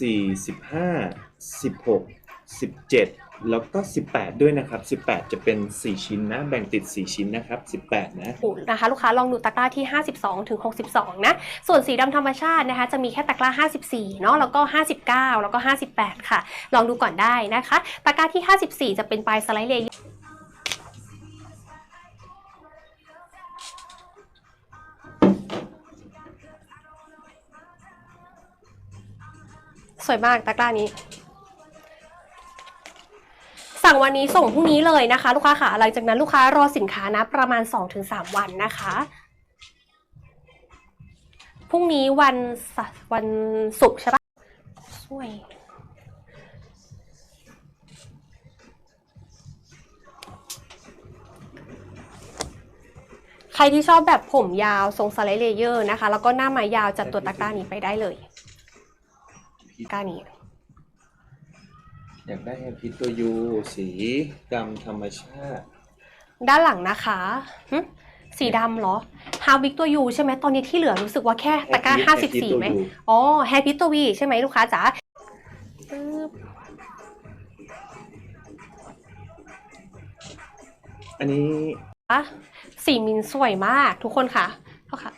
สี่สิบห้าสิบหกสิบเจ็ดแล้วก็สิบแปดด้วยนะครับสิบแปดจะเป็นสี่ชิ้นนะ แบ่งติดสี่ชิ้นนะครับสิบแปดนะ นะคะลูกค้าลองดูตะกร้าที่ 52 ถึง 62 นะ ส่วนสีดำธรรมชาตินะคะ จะมีแค่ตะกร้า 54 เนาะแล้วก็ 59 แล้วก็ 58 ค่ะ ลองดูก่อนได้นะคะ ตะกร้าที่ 54 จะเป็นปลายสไลด์เลเยอร์ สวยมากตะกร้านี้ สั่งวันนี้ส่งพรุ่งนี้เลยนะคะ ลูกค้าค่ะหลังจากนั้นลูกค้ารอสินค้านะ ประมาณ 2-3 วันนะคะพรุ่งนี้วันวันศุกร์ใช่ปะสวยใครที่ชอบแบบผมยาวทรงสไลด์เลเยอร์นะคะ แล้วก็หน้าไม้ยาวจัดตัวตะกร้านี้ไปได้เลย กร้านี้ อยากได้แฮปปี้ตัวยูสีดำธรรมชาติ ด้านหลังนะคะหึสีดำเหรอฮาวิกตัวยูใช่ไหมตอนนี้ที่เหลือรู้สึกว่าแค่ตะกร้า Happy- Happy 54ไหมตัว U อ๋อแฮปปี้ตัววีใช่ไหมลูกค้าจ๋าปึ๊บอันนี้ อะสีมินสวยมากทุกคนค่ะเท่าค่ะ